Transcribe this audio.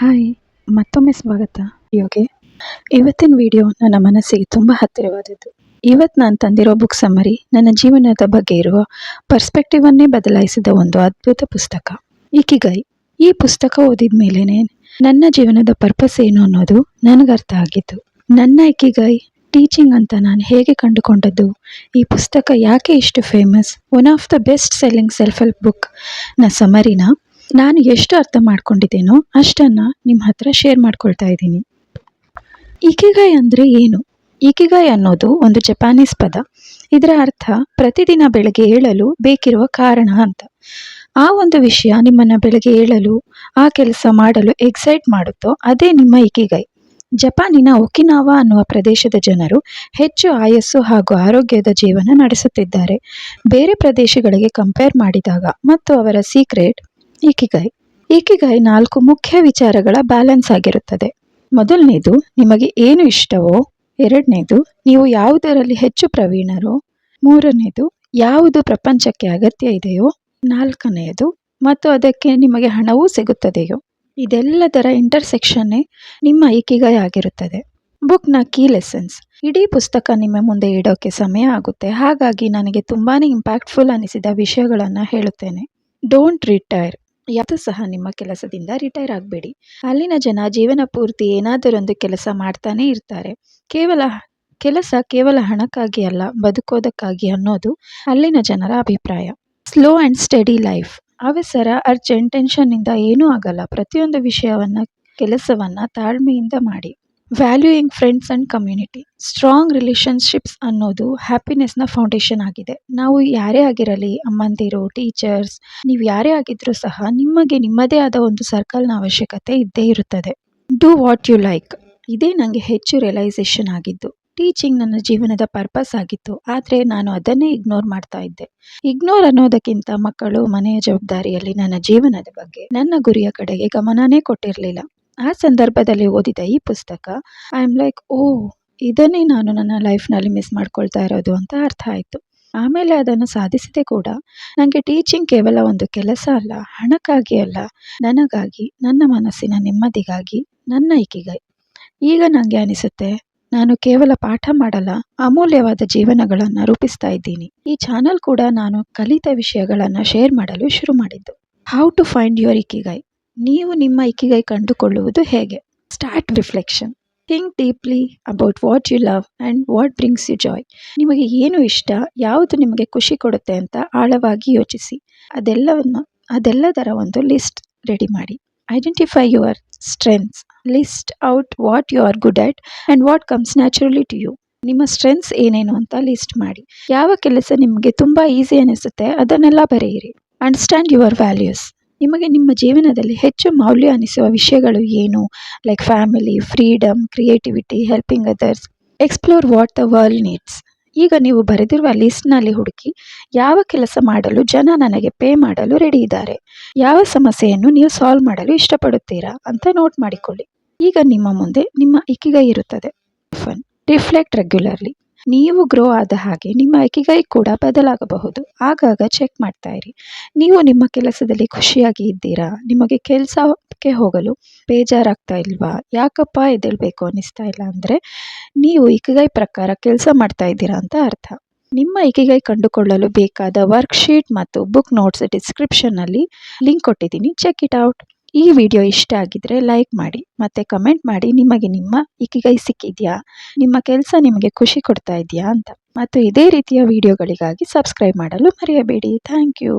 Hi ಮತ್ತೊಮ್ಮೆ ಸ್ವಾಗತ. ಯೋಗಿ ಇವತ್ತಿನ ವಿಡಿಯೋ ನನ್ನ ಮನಸ್ಸಿಗೆ ತುಂಬ ಹತ್ತಿರವಾದದ್ದು. ಇವತ್ತು ನಾನು ತಂದಿರೋ ಬುಕ್ ಸಮ್ಮರಿ ನನ್ನ ಜೀವನದ ಬಗ್ಗೆ ಇರುವ ಪರ್ಸ್ಪೆಕ್ಟಿವನ್ನೇ ಬದಲಾಯಿಸಿದ ಒಂದು ಅದ್ಭುತ ಪುಸ್ತಕ. ಇಕಿಗೈ ಈ ಪುಸ್ತಕ ಓದಿದ ಮೇಲೇ ನನ್ನ ಜೀವನದ ಪರ್ಪಸ್ ಏನು ಅನ್ನೋದು ನನಗೆ ಅರ್ಥ ಆಗಿತ್ತು. ನನ್ನ ಇಕಿಗೈ ಟೀಚಿಂಗ್ ಅಂತ ನಾನು ಹೇಗೆ ಕಂಡುಕೊಂಡದ್ದು? ಈ ಪುಸ್ತಕ ಯಾಕೆ ಇಷ್ಟು famous one of the best selling self help ಬುಕ್ನ ಸಮರಿನ ನಾನು ಎಷ್ಟು ಅರ್ಥ ಮಾಡ್ಕೊಂಡಿದ್ದೇನೋ ಅಷ್ಟನ್ನು ನಿಮ್ಮ ಹತ್ರ ಶೇರ್ ಮಾಡ್ಕೊಳ್ತಾ ಇದ್ದೀನಿ. ಇಕಿಗಾಯ್ ಅಂದರೆ ಏನು? ಇಕಿಗಾಯ್ ಅನ್ನೋದು ಒಂದು ಜಪಾನೀಸ್ ಪದ. ಇದರ ಅರ್ಥ ಪ್ರತಿದಿನ ಬೆಳಗ್ಗೆ ಏಳಲು ಬೇಕಿರುವ ಕಾರಣ ಅಂತ. ಆ ಒಂದು ವಿಷಯ ನಿಮ್ಮನ್ನು ಬೆಳಗ್ಗೆ ಏಳಲು, ಆ ಕೆಲಸ ಮಾಡಲು ಎಕ್ಸೈಟ್ ಮಾಡುತ್ತೋ ಅದೇ ನಿಮ್ಮ ಇಕಿಗೈ ಜಪಾನಿನ ಒಕಿನಾವಾ ಅನ್ನುವ ಪ್ರದೇಶದ ಜನರು ಹೆಚ್ಚು ಆಯಸ್ಸು ಹಾಗೂ ಆರೋಗ್ಯದ ಜೀವನ ನಡೆಸುತ್ತಿದ್ದಾರೆ. ಬೇರೆ ಪ್ರದೇಶಗಳಿಗೆ ಕಂಪೇರ್ ಮಾಡಿದಾಗ ಮತ್ತು ಅವರ ಸೀಕ್ರೆಟ್ ಇಕಿಗೈ ಇಕಿಗೈ ನಾಲ್ಕು ಮುಖ್ಯ ವಿಚಾರಗಳ ಬ್ಯಾಲೆನ್ಸ್ ಆಗಿರುತ್ತದೆ. ಮೊದಲನೇದು, ನಿಮಗೆ ಏನು ಇಷ್ಟವೋ, ಎರಡನೇದು, ನೀವು ಯಾವುದರಲ್ಲಿ ಹೆಚ್ಚು ಪ್ರವೀಣರೋ, ಮೂರನೇದು, ಯಾವುದು ಪ್ರಪಂಚಕ್ಕೆ ಅಗತ್ಯ ಇದೆಯೋ, ನಾಲ್ಕನೆಯದು, ಮತ್ತು ಅದಕ್ಕೆ ನಿಮಗೆ ಹಣವೂ ಸಿಗುತ್ತದೆಯೋ, ಇದೆಲ್ಲದರ ಇಂಟರ್ಸೆಕ್ಷನ್ನೇ ನಿಮ್ಮ ಇಕಿಗೈ ಆಗಿರುತ್ತದೆ. ಬುಕ್ನ ಕೀ ಲೆಸನ್ಸ್. ಇಡೀ ಪುಸ್ತಕ ನಿಮ್ಮ ಮುಂದೆ ಇಡೋಕ್ಕೆ ಸಮಯ ಆಗುತ್ತೆ. ಹಾಗಾಗಿ ನನಗೆ ತುಂಬಾ ಇಂಪ್ಯಾಕ್ಟ್ಫುಲ್ ಅನಿಸಿದ ವಿಷಯಗಳನ್ನು ಹೇಳುತ್ತೇನೆ. Don't retire. ಯಾವುದು ಸಹ ನಿಮ್ಮ ಕೆಲಸದಿಂದ ರಿಟೈರ್ ಆಗಬೇಡಿ. ಅಲ್ಲಿನ ಜನ ಜೀವನ ಪೂರ್ತಿ ಏನಾದರೊಂದು ಕೆಲಸ ಮಾಡ್ತಾನೇ ಇರ್ತಾರೆ. ಕೇವಲ ಕೆಲಸ ಕೇವಲ ಹಣಕ್ಕಾಗಿ ಅಲ್ಲ, ಬದುಕೋದಕ್ಕಾಗಿ ಅನ್ನೋದು ಅಲ್ಲಿನ ಜನರ ಅಭಿಪ್ರಾಯ. Slow and steady life. ಅವಸರ, ಅರ್ಜೆಂಟ್ ಟೆನ್ಷನ್ನಿಂದ ಏನೂ ಆಗಲ್ಲ. ಪ್ರತಿಯೊಂದು ವಿಷಯವನ್ನು, ಕೆಲಸವನ್ನು ತಾಳ್ಮೆಯಿಂದ ಮಾಡಿ. Valuing friends and community strong relationships ಅನ್ನೋದು ಹ್ಯಾಪಿನೆಸ್ನ ಫೌಂಡೇಶನ್ ಆಗಿದೆ. ನಾವು ಯಾರೇ ಆಗಿರಲಿ, ಅಮ್ಮಂದಿರು ಟೀಚರ್ಸ್ ನೀವು ಯಾರೇ ಆಗಿದ್ರೂ ಸಹ ನಿಮಗೆ ನಿಮ್ಮದೇ ಆದ ಒಂದು ಸರ್ಕಲ್ನ ಅವಶ್ಯಕತೆ ಇದ್ದೇ ಇರುತ್ತದೆ. ಡೂ ವಾಟ್ ಯು ಲೈಕ್ ಇದೇ ನನಗೆ ಹೆಚ್ಚು ರಿಯಲೈಸೇಷನ್ ಆಗಿದ್ದು. ಟೀಚಿಂಗ್ ನನ್ನ ಜೀವನದ ಪರ್ಪಸ್ ಆಗಿತ್ತು. ಆದರೆ ನಾನು ಅದನ್ನೇ ಇಗ್ನೋರ್ ಮಾಡ್ತಾ ಇದ್ದೆ. ಇಗ್ನೋರ್ ಅನ್ನೋದಕ್ಕಿಂತ ಮಕ್ಕಳು ಮನೆಯ ಜವಾಬ್ದಾರಿಯಲ್ಲಿ ನನ್ನ ಜೀವನದ ಬಗ್ಗೆ ನನ್ನ ಗುರಿಯ ಕಡೆಗೆ ಗಮನನೇ ಕೊಟ್ಟಿರಲಿಲ್ಲ. ಆ ಸಂದರ್ಭದಲ್ಲಿ ಓದಿದ ಈ ಪುಸ್ತಕ ಐ ಆಮ್ ಲೈಕ್ ಓ, ಇದನ್ನೇ ನಾನು ನನ್ನ ಲೈಫ್ನಲ್ಲಿ ಮಿಸ್ ಮಾಡ್ಕೊಳ್ತಾ ಇರೋದು ಅಂತ ಅರ್ಥ ಆಯಿತು. ಆಮೇಲೆ ಅದನ್ನು ಸಾಧಿಸಿದೆ ಕೂಡ. ನನಗೆ ಟೀಚಿಂಗ್ ಕೇವಲ ಒಂದು ಕೆಲಸ ಅಲ್ಲ, ಹಣಕ್ಕಾಗಿ ಅಲ್ಲ. ನನಗಾಗಿ, ನನ್ನ ಮನಸ್ಸಿನ ನೆಮ್ಮದಿಗಾಗಿ, ನನ್ನ ಇಕಿಗೈ ಈಗ ನನಗೆ ಅನಿಸುತ್ತೆ, ನಾನು ಕೇವಲ ಪಾಠ ಮಾಡಲ್ಲ, ಅಮೂಲ್ಯವಾದ ಜೀವನಗಳನ್ನು ರೂಪಿಸ್ತಾ ಇದ್ದೀನಿ. ಈ ಚಾನಲ್ ಕೂಡ ನಾನು ಕಲಿತ ವಿಷಯಗಳನ್ನು ಶೇರ್ ಮಾಡಲು ಶುರು ಮಾಡಿದ್ದು. How to find your ikigai ನೀವು ನಿಮ್ಮ ಇಕ್ಕಿಗೈ ಕಂಡುಕೊಳ್ಳುವುದು ಹೇಗೆ? Start reflection think deeply about what you love and what brings you joy ನಿಮಗೆ ಏನು ಇಷ್ಟ, ಯಾವುದು ನಿಮಗೆ ಖುಷಿ ಕೊಡುತ್ತೆ ಅಂತ ಆಳವಾಗಿ ಯೋಚಿಸಿ. ಅದೆಲ್ಲವನ್ನು, ಅದೆಲ್ಲದರ ಒಂದು ಲಿಸ್ಟ್ ರೆಡಿ ಮಾಡಿ. Identify your strengths list out what you are good at and what comes naturally to you ನಿಮ್ಮ ಸ್ಟ್ರೆಂತ್ಸ್ ಏನೇನು ಅಂತ ಲಿಸ್ಟ್ ಮಾಡಿ. ಯಾವ ಕೆಲಸ ನಿಮಗೆ ತುಂಬ ಈಸಿ ಅನಿಸುತ್ತೆ ಅದನ್ನೆಲ್ಲ ಬರೆಯಿರಿ. ಅಂಡರ್ಸ್ಟ್ಯಾಂಡ್ ಯುವರ್ ವ್ಯಾಲ್ಯೂಸ್ ನಿಮಗೆ ನಿಮ್ಮ ಜೀವನದಲ್ಲಿ ಹೆಚ್ಚು ಮೌಲ್ಯ ಅನಿಸುವ ವಿಷಯಗಳು ಏನು? Like family freedom creativity helping others explore what the world needs ಈಗ ನೀವು ಬರೆದಿರುವ ಲಿಸ್ಟ್ನಲ್ಲಿ ಹುಡುಕಿ, ಯಾವ ಕೆಲಸ ಮಾಡಲು ಜನ ನನಗೆ ಪೇ ಮಾಡಲು ರೆಡಿ ಇದ್ದಾರೆ? ಯಾವ ಸಮಸ್ಯೆಯನ್ನು ನೀವು ಸಾಲ್ವ್ ಮಾಡಲು ಇಷ್ಟಪಡುತ್ತೀರಾ? ಅಂತ ನೋಟ್ ಮಾಡಿಕೊಳ್ಳಿ. ಈಗ ನಿಮ್ಮ ಮುಂದೆ ನಿಮ್ಮ ಇಕ್ಕಿಗೈ ಇರುತ್ತದೆ. ಫನ್ ರಿಫ್ಲೆಕ್ಟ್ ರೆಗ್ಯುಲರ್ಲಿ ನೀವು ಗ್ರೋ ಆದ ಹಾಗೆ ನಿಮ್ಮ ಇಕಿಗೈ ಕೂಡ ಬದಲಾಗಬಹುದು. ಆಗಾಗ ಚೆಕ್ ಮಾಡ್ತಾ ಇರಿ. ನೀವು ನಿಮ್ಮ ಕೆಲಸದಲ್ಲಿ ಖುಷಿಯಾಗಿ ಇದ್ದೀರಾ? ನಿಮಗೆ ಕೆಲಸಕ್ಕೆ ಹೋಗಲು ಬೇಜಾರಾಗ್ತಾ ಇಲ್ವಾ? ಯಾಕಪ್ಪ ಎದ್ದೇಳಬೇಕು ಅನ್ನಿಸ್ತಾ ಇಲ್ಲ ಅಂದರೆ ನೀವು ಇಕಿಗೈ ಪ್ರಕಾರ ಕೆಲಸ ಮಾಡ್ತಾ ಇದ್ದೀರಾ ಅಂತ ಅರ್ಥ. ನಿಮ್ಮ ಇಕಿಗೈ ಕಂಡುಕೊಳ್ಳಲು ಬೇಕಾದ ವರ್ಕ್ಶೀಟ್ ಮತ್ತು ಬುಕ್ ನೋಟ್ಸ್ ಡಿಸ್ಕ್ರಿಪ್ಷನ್ನಲ್ಲಿ ಲಿಂಕ್ ಕೊಟ್ಟಿದ್ದೀನಿ. ಚೆಕ್ ಇಟ್ ಔಟ್ ಈ ವಿಡಿಯೋ ಇಷ್ಟ ಆಗಿದ್ರೆ ಲೈಕ್ ಮಾಡಿ ಮತ್ತೆ ಕಮೆಂಟ್ ಮಾಡಿ ನಿಮಗೆ ನಿಮ್ಮ ಇಕಿಗೈ ಸಿಕ್ಕಿದೆಯಾ ನಿಮ್ಮ ಕೆಲಸ ನಿಮಗೆ ಖುಷಿ ಕೊಡ್ತಾ ಇದೆಯಾ ಅಂತ. ಮತ್ತು ಇದೇ ರೀತಿಯ ವಿಡಿಯೋಗಳಿಗಾಗಿ ಸಬ್ಸ್ಕ್ರೈಬ್ ಮಾಡಲು ಮರೆಯಬೇಡಿ. Thank you.